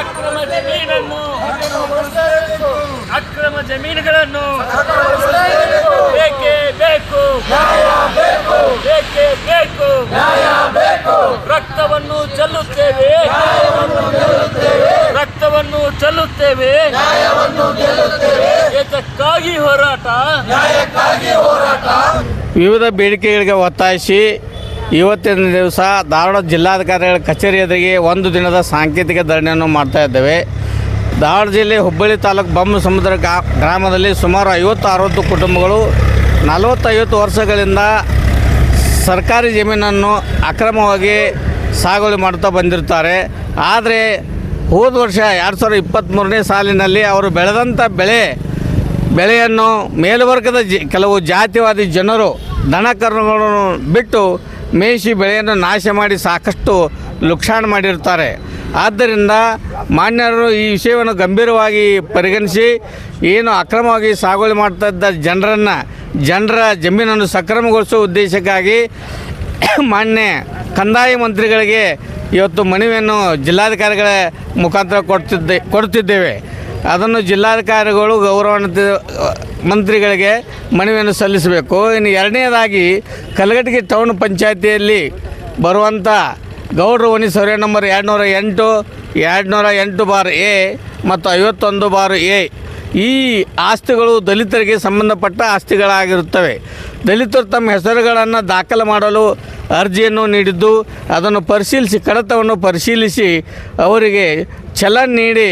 ಅಕ್ರಮ ಜಮೀನನ್ನು ಅಕ್ರಮ ಜಮೀನುಗಳನ್ನು ಬೇಕೇ ಬೇಕು. ಬೇಕೇ ಬೇಕು. ರಕ್ತವನ್ನು ಚೆಲ್ಲುತ್ತೇವೆ. ರಕ್ತವನ್ನು ಚೆಲ್ಲುತ್ತೇವೆ. ಇದಕ್ಕಾಗಿ ಹೋರಾಟ. ವಿವಿಧ ಬೇಡಿಕೆಗಳಿಗೆ ಒತ್ತಾಯಿಸಿ ಇವತ್ತಿನ ದಿವಸ ಧಾರವಾಡ ಜಿಲ್ಲಾಧಿಕಾರಿಗಳ ಕಚೇರಿ ಎದುರಿಗೆ ಒಂದು ದಿನದ ಸಾಂಕೇತಿಕ ಧರಣಿಯನ್ನು ಮಾಡ್ತಾ ಇದ್ದೇವೆ. ಧಾರವಾಡ ಜಿಲ್ಲೆ ಹುಬ್ಬಳ್ಳಿ ತಾಲೂಕು ಬೊಮ್ಮ ಸಮುದ್ರ ಗ್ರಾಮದಲ್ಲಿ ಸುಮಾರು ಐವತ್ತು ಅರವತ್ತು ಕುಟುಂಬಗಳು ನಲವತ್ತೈವತ್ತು ವರ್ಷಗಳಿಂದ ಸರ್ಕಾರಿ ಜಮೀನನ್ನು ಅಕ್ರಮವಾಗಿ ಸಾಗುವಳಿ ಮಾಡ್ತಾ ಬಂದಿರ್ತಾರೆ ಆದರೆ ಹೋದ ವರ್ಷ ಎರಡು ಸಾವಿರದ ಇಪ್ಪತ್ತ್ಮೂರನೇ ಸಾಲಿನಲ್ಲಿ ಅವರು ಬೆಳೆದಂಥ ಬೆಳೆ, ಬೆಳೆಯನ್ನು ಮೇಲ್ವರ್ಗದ ಜಿ, ಕೆಲವು ಜಾತಿವಾದಿ ಜನರು ದನ ಕರುಗಳನ್ನು ಬಿಟ್ಟು ಮೇಯಿಸಿ ಬೆಳೆಯನ್ನು ನಾಶ ಮಾಡಿ ಸಾಕಷ್ಟು ಲುಕ್ಷಾಣ ಮಾಡಿರ್ತಾರೆ ಆದ್ದರಿಂದ ಮಾನ್ಯರು ಈ ವಿಷಯವನ್ನು ಗಂಭೀರವಾಗಿ ಪರಿಗಣಿಸಿ, ಏನು ಅಕ್ರಮವಾಗಿ ಸಾಗುವಳಿ ಮಾಡ್ತಾ ಇದ್ದ ಜನರನ್ನು, ಜನರ ಜಮೀನನ್ನು ಸಕ್ರಮಗೊಳಿಸುವ ಉದ್ದೇಶಕ್ಕಾಗಿ ಮಾನ್ಯ ಕಂದಾಯ ಮಂತ್ರಿಗಳಿಗೆ ಇವತ್ತು ಮನವಿಯನ್ನು ಜಿಲ್ಲಾಧಿಕಾರಿಗಳ ಮುಖಾಂತರ ಕೊಡ್ತಿದ್ದೆ, ಕೊಡುತ್ತಿದ್ದೇವೆ. ಅದನ್ನು ಜಿಲ್ಲಾಧಿಕಾರಿಗಳು ಗೌರವಾನ್ವಿತ ಮಂತ್ರಿಗಳಿಗೆ ಮನವಿಯನ್ನು ಸಲ್ಲಿಸಬೇಕು. ಇನ್ನು ಎರಡನೇದಾಗಿ ಕಲಘಟಗಿ ಟೌನ್ ಪಂಚಾಯತಿಯಲ್ಲಿ ಬರುವಂಥ ಗೌಡ್ರ ವನಿ ಸರ್ವೆ ನಂಬರ್ ಎರಡು ನೂರ ಎಂಟು ಎರಡು ನೂರ ಎಂಟು ಬಾರ್ ಎ ಮತ್ತು ಐವತ್ತೊಂದು ಬಾರ್ ಎ. ಈ ಆಸ್ತಿಗಳು ದಲಿತರಿಗೆ ಸಂಬಂಧಪಟ್ಟ ಆಸ್ತಿಗಳಾಗಿರುತ್ತವೆ. ದಲಿತರು ತಮ್ಮ ಹೆಸರುಗಳನ್ನು ದಾಖಲು ಮಾಡಲು ಅರ್ಜಿಯನ್ನು ನೀಡಿದ್ದು, ಅದನ್ನು ಪರಿಶೀಲಿಸಿ, ಕಡತವನ್ನು ಪರಿಶೀಲಿಸಿ ಅವರಿಗೆ ಚಲನ್ ನೀಡಿ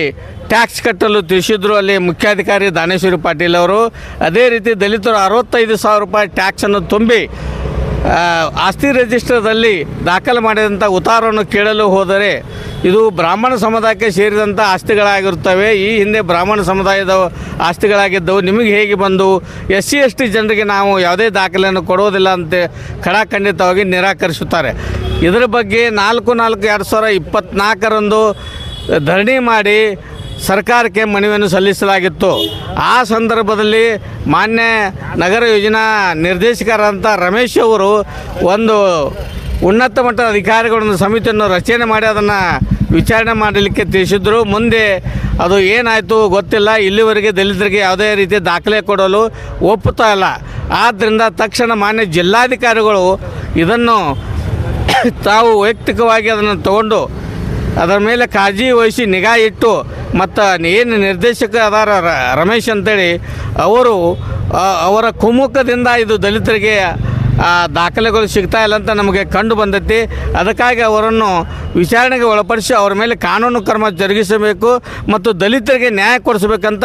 ಟ್ಯಾಕ್ಸ್ ಕಟ್ಟಲು ತಿಳಿಸಿದ್ರು ಅಲ್ಲಿ ಮುಖ್ಯಾಧಿಕಾರಿ ದಾನೇಶ್ವರಿ ಪಾಟೀಲ್ ಅವರು. ಅದೇ ರೀತಿ ದಲಿತರು ಅರವತ್ತೈದು ಸಾವಿರ ರೂಪಾಯಿ ಟ್ಯಾಕ್ಸನ್ನು ತುಂಬಿ ಆಸ್ತಿ ರಿಜಿಸ್ಟರ್ದಲ್ಲಿ ದಾಖಲು ಮಾಡಿದಂಥ ಉತ್ತಾರವನ್ನು ಕೇಳಲು ಹೋದರೆ ಇದು ಬ್ರಾಹ್ಮಣ ಸಮುದಾಯಕ್ಕೆ ಸೇರಿದಂಥ ಆಸ್ತಿಗಳಾಗಿರುತ್ತವೆ. ಈ ಹಿಂದೆ ಬ್ರಾಹ್ಮಣ ಸಮುದಾಯದ ಆಸ್ತಿಗಳಾಗಿದ್ದವು. ನಿಮಗೆ ಹೇಗೆ ಬಂದು? ಎಸ್ ಸಿ ಎಸ್ ಟಿ ಜನರಿಗೆ ನಾವು ಯಾವುದೇ ದಾಖಲೆಯನ್ನು ಕೊಡೋದಿಲ್ಲ ಅಂತ ಖಡಾಖಂಡಿತವಾಗಿ ನಿರಾಕರಿಸುತ್ತಾರೆ. ಇದರ ಬಗ್ಗೆ ನಾಲ್ಕು ನಾಲ್ಕು ಎರಡು ಸಾವಿರ ಇಪ್ಪತ್ತ್ನಾಲ್ಕರಂದು ಧರಣಿ ಮಾಡಿ ಸರ್ಕಾರಕ್ಕೆ ಮನವಿಯನ್ನು ಸಲ್ಲಿಸಲಾಗಿತ್ತು. ಆ ಸಂದರ್ಭದಲ್ಲಿ ಮಾನ್ಯ ನಗರ ಯೋಜನಾ ನಿರ್ದೇಶಕರಾದಂಥ ರಮೇಶ್ ಅವರು ಒಂದು ಉನ್ನತ ಮಟ್ಟದ ಅಧಿಕಾರಿಗಳೊಂದು ಸಮಿತಿಯನ್ನು ರಚನೆ ಮಾಡಿ ಅದನ್ನು ವಿಚಾರಣೆ ಮಾಡಲಿಕ್ಕೆ ತಿಳಿಸಿದ್ರು. ಮುಂದೆ ಅದು ಏನಾಯಿತು ಗೊತ್ತಿಲ್ಲ. ಇಲ್ಲಿವರೆಗೆ ದಲಿತರಿಗೆ ಯಾವುದೇ ರೀತಿ ದಾಖಲೆ ಕೊಡಲು ಒಪ್ಪುತ್ತಾ ಇಲ್ಲ. ಆದ್ದರಿಂದ ತಕ್ಷಣ ಮಾನ್ಯ ಜಿಲ್ಲಾಧಿಕಾರಿಗಳು ಇದನ್ನು ತಾವು ವೈಯಕ್ತಿಕವಾಗಿ ಅದನ್ನು ತಗೊಂಡು ಅದರ ಮೇಲೆ ಕಾಳಜಿ ವಹಿಸಿ ನಿಗಾ ಇಟ್ಟು ಮತ್ತು ಏನು ನಿರ್ದೇಶಕ ಅದಾರ ರಮೇಶ್ ಅಂತೇಳಿ ಅವರು ಅವರ ಕುಮ್ಮುಖದಿಂದ ಇದು ದಲಿತರಿಗೆ ದಾಖಲೆಗಳು ಸಿಗ್ತಾ ಇಲ್ಲ ಅಂತ ನಮಗೆ ಕಂಡು ಬಂದೈತಿ. ಅದಕ್ಕಾಗಿ ಅವರನ್ನು ವಿಚಾರಣೆಗೆ ಒಳಪಡಿಸಿ ಅವರ ಮೇಲೆ ಕಾನೂನು ಕ್ರಮ ಜರುಗಿಸಬೇಕು ಮತ್ತು ದಲಿತರಿಗೆ ನ್ಯಾಯ ಕೊಡಿಸಬೇಕಂತ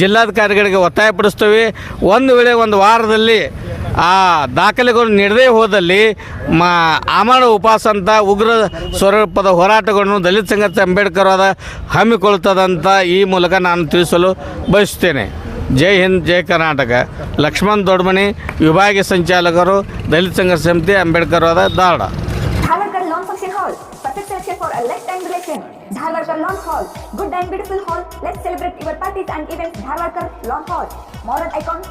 ಜಿಲ್ಲಾಧಿಕಾರಿಗಳಿಗೆ ಒತ್ತಾಯಪಡಿಸ್ತೇವೆ. ಒಂದು ವೇಳೆ ಒಂದು ವಾರದಲ್ಲಿ ಆ ದಾಖಲೆಗಳು ನೀಡದೇ ಹೋದಲ್ಲಿ ಮಾ ಆಮರಣ ಉಪವಾಸ ಅಂತ ಉಗ್ರ ಸ್ವರೂಪದ ಹೋರಾಟಗಳನ್ನು ದಲಿತ ಸಂಘದ ಅಂಬೇಡ್ಕರ್ ಅವರ ಹಮ್ಮಿಕೊಳ್ತದಂತ ಈ ಮೂಲಕ ನಾನು ತಿಳಿಸಲು ಬಯಸುತ್ತೇನೆ. ಜೈ ಹಿಂದ್, ಜೈ ಕರ್ನಾಟಕ. ಲಕ್ಷ್ಮಣ್ ದೊಡ್ಮನಿ, ವಿಭಾಗೀಯ ಸಂಚಾಲಕರು, ದಲಿತ ಸಂಘ ಸಮಿತಿ ಅಂಬೇಡ್ಕರ್ ಆದ ದಾಡ lawn hall good and beautiful hall celebrate your and lawn icon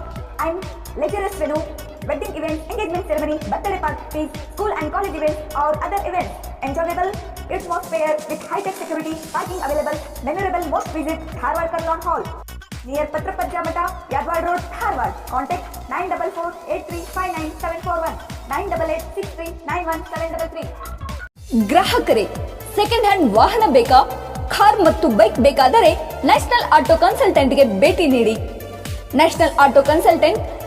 Wedding events, engagement ceremony, birthday parties, school and college events or other events. Enjoyable atmosphere with high-tech security, parking available, memorable most visit Dharwarkar Lawn Hall. Near Patrapajja Mata, Yadwad Road, Dharwad. Contact 944-8359-741, 988-6391-733. ಗ್ರಾಹಕರೇ second hand ವಾಹನ ಬೇಕಾ car ಮತ್ತು bike ಬೇಕಾದರೆ national auto ಕನ್ಸಲ್ಟೆಂಟ್ಗೆ ಭೇಟಿ ನೀಡಿ national auto consultant